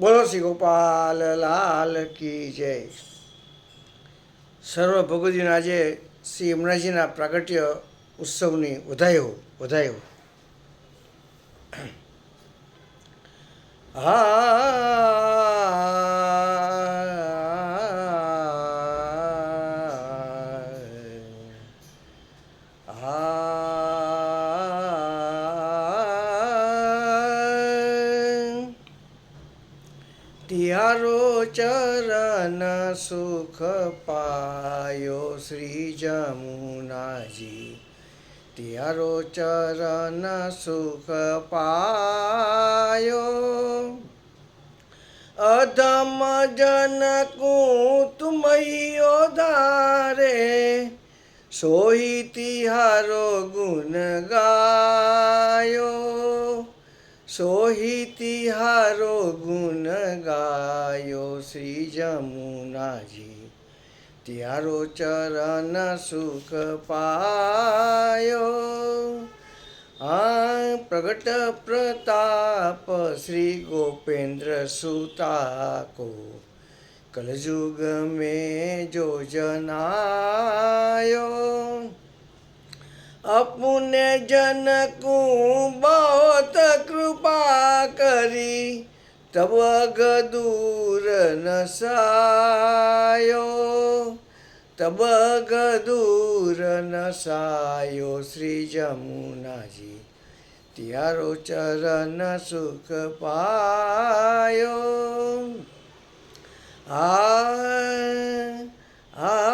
બોલો શ્રી ગોપાલ લાલ કી જય. સર્વ ભગવતીના આજે શ્રી યમુનાજીના પ્રાગટ્ય ઉત્સવની વધાયો વધાયો. હા તિહારો ચરણ સુખ પાયો શ્રી જમુનાજી. તિહારો ચરણ સુખ પાયો. અધમ જન કુતુમયો ધારે. સોહી તિહારો ગુણ ગાયો. સોહિતી હારો ગુણ ગાયો શ્રી જમુનાજી ત્યારો ચરણ સુખ પાયો. આ પ્રગટ પ્રતાપ શ્રી ગોપેન્દ્ર સુતાકો. કલયુગ મેં જો જનાયો. અપુને જનકુ બહોત કૃપા કરી તબ ગદૂર નસાયો. તબ ગદૂર નસાયો શ્રી જમુનાજી તિયારો ચરણ સુખ પાયો. આ આ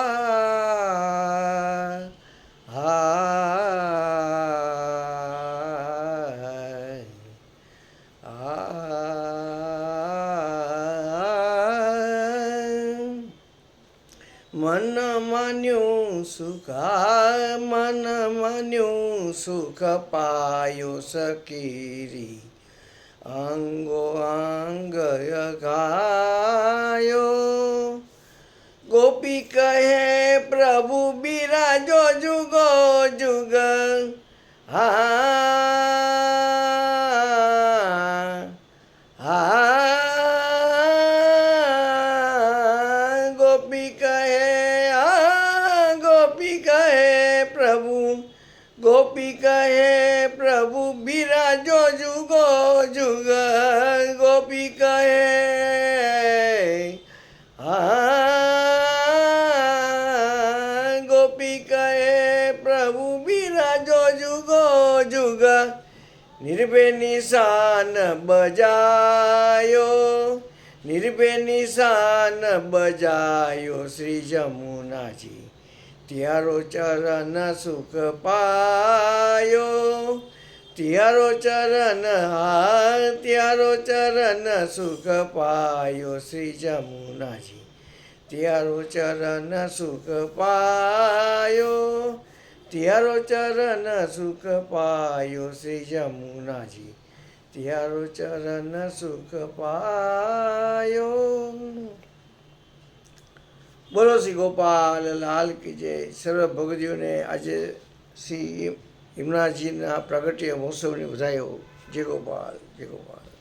મન માન્યું સુખ મન માન્યું સુખ પાયો સકીરી અંગો અંગ ગાયો ગોપી કહે પ્રભુ બિરાજો જુગો જુગ હા ગોપી કહે આ ગોપી કહે પ્રભુ, ગોપી કહે પ્રભુ, બિરાજો જુગો જુગ, ગોપી કહે, હા, ગોપી કહે પ્રભુ, બિરાજો જુગો જુગ નિર્ભે નિશાન બજાયો નિર્ભે નિશાન બજાયો શ્રી જમુનાજી. તિયારો ચરણ સુખ પાયો. તિયારો ચરણ, હા તિયારો ચરણ સુખ પાયો શ્રી જમુનાજી. તિયારો ચરણ સુખ પાયો. તિયારો ચરણ સુખ પાયો શ્રી જમુનાજી. તિયારો ચરણ સુખ પાયો. બોલો શ્રી ગોપાલ લાલ કી જય. સર્વ ભગતીઓને આજે શ્રી હિમનાથજીના પ્રાગટ્ય મહોત્સવની વધાયો જય ગોપાલ જય ગોપાલ.